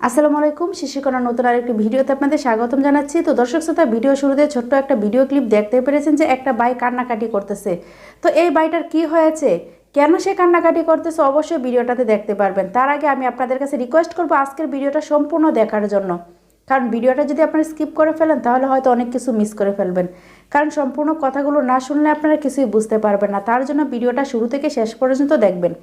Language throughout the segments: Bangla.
আসসালামু আলাইকুম শিশুকণার নতুন আরেকটি ভিডিওতে আপনাদের স্বাগতম জানাচ্ছি। তো দর্শক শ্রোতা, ভিডিও শুরুতে ছোট্ট একটা ভিডিও ক্লিপ দেখতে পেরেছেন যে একটা বাই কান্নাকাটি করতেছে। তো এই বাইটার কি হয়েছে? কেন সে কান্নাকাটি করতেছে? অবশ্যই ভিডিওটাতে দেখতে পারবেন। তার আগে আমি আপনাদের কাছে রিকোয়েস্ট করব আজকের ভিডিওটা সম্পূর্ণ দেখার জন্য। কারণ ভিডিওটা যদি আপনারা স্কিপ করে ফেলেন, তাহলে হয়তো অনেক কিছু মিস করে ফেলবেন। কারণ সম্পূর্ণ কথাগুলো না শুনলে আপনারা কিছুই বুঝতে পারবেন না। তার জন্য ভিডিওটা শুরু থেকে শেষ পর্যন্ত দেখবেন।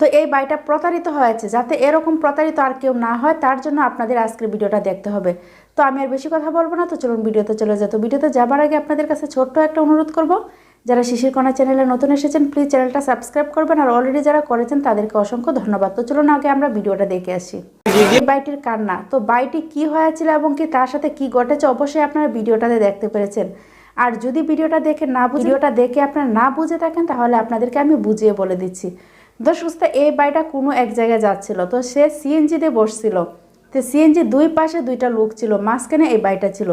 তো এই বাইটা প্রতারিত হয়েছে। যাতে এরকম প্রতারিত আর কেউ না হয়, তার জন্য আপনাদের আজকের ভিডিওটা দেখতে হবে। তো আমি আর বেশি কথা বলব না। তো চলুন ভিডিওতে চলে যেত ভিডিওতে যাবার আগে আপনাদের কাছে ছোট্ট একটা অনুরোধ করব। যারা শিশির কণা চ্যানেলে নতুন এসেছেন প্লিজ চ্যানেলটা সাবস্ক্রাইব করবেন। আর অলরেডি যারা করেছেন, তাদেরকে অসংখ্য ধন্যবাদ। তো চলুন আগে আমরা ভিডিওটা দেখে আসি। বাইটির কান্না। তো বাইটি কি হয়েছিল এবং কি তার সাথে কি ঘটেছে, অবশ্যই আপনারা ভিডিওটাতে দেখতে পেরেছেন। আর যদি ভিডিওটা দেখে না ভিডিওটা দেখে আপনারা না বুঝে থাকেন, তাহলে আপনাদেরকে আমি বুঝিয়ে বলে দিচ্ছি। দর্শক এই বাইটা কোনো এক জায়গায় যাচ্ছিল। তো সে সিএনজিতে বসছিল। তো সিএনজি দুই পাশে দুইটা লোক ছিল, মাঝখানে এই বাইটা ছিল।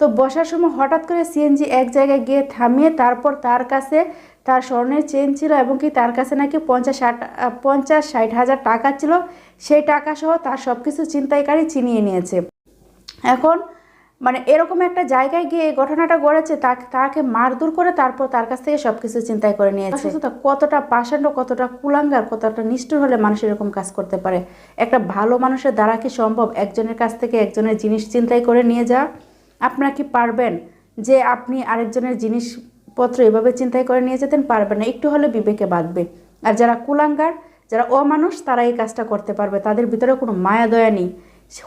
তো বসার সময় হঠাৎ করে সিএনজি এক জায়গায় গিয়ে থামিয়ে তারপর তার কাছে তার স্বর্ণের চেন ছিল এবং কি তার কাছে নাকি পঞ্চাশ ষাট পঞ্চাশ ষাট হাজার টাকা ছিল। সেই টাকা সহ তার সব কিছু ছিনতাইকারী চিনিয়ে নিয়েছে। এখন মানে এরকম একটা জায়গায় গিয়ে এই ঘটনাটা ঘটেছে তাকে তাকে মারধর করে তারপর তার কাছ থেকে সব কিছু চিন্তাই করে নিয়েছে। কতটা পাষাণ্ড কতটা কুলাঙ্গার কতটা নিষ্ঠুর হলে মানুষ এরকম কাজ করতে পারে? একটা ভালো মানুষের দ্বারা কি সম্ভব একজনের কাছ থেকে একজনের জিনিস চিন্তাই করে নিয়ে যাওয়া? আপনারা কি পারবেন যে আপনি আরেকজনের জিনিসপত্র এভাবে চিন্তাই করে নিয়ে যেতেন? পারবেন না। একটু হলে বিবেকে বাঁধবে। আর যারা কুলাঙ্গার, যারা অমানুষ তারা এই কাজটা করতে পারবে। তাদের ভিতরে কোনো মায়া, দয়া নেই।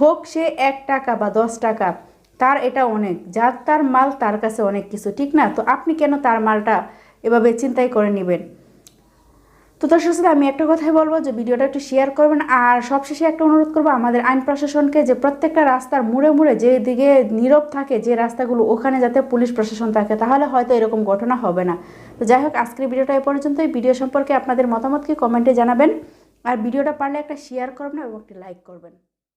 হোক সে এক টাকা বা দশ টাকা, তার এটা অনেক। যার তার মাল, তার কাছে অনেক কিছু। ঠিক না? তো আপনি কেন তার মালটা এভাবে চিন্তাই করে নেবেন? তো দর্শক আমি একটা কথাই বলব যে ভিডিওটা একটু শেয়ার করবেন। আর সবশেষে একটা অনুরোধ করব, আমাদের আইন প্রশাসনকে যে প্রত্যেকটা রাস্তার মুড়ে মুড়ে যে দিকে নীরব থাকে, যে রাস্তাগুলো ওখানে যাতে পুলিশ প্রশাসন থাকে, তাহলে হয়তো এরকম ঘটনা হবে না। তো যাই হোক, আজকের ভিডিওটা এ পর্যন্ত এই ভিডিও সম্পর্কে আপনাদের মতামতকে কমেন্টে জানাবেন। আর ভিডিওটা পারলে একটা শেয়ার করবেন এবং একটি লাইক করবেন।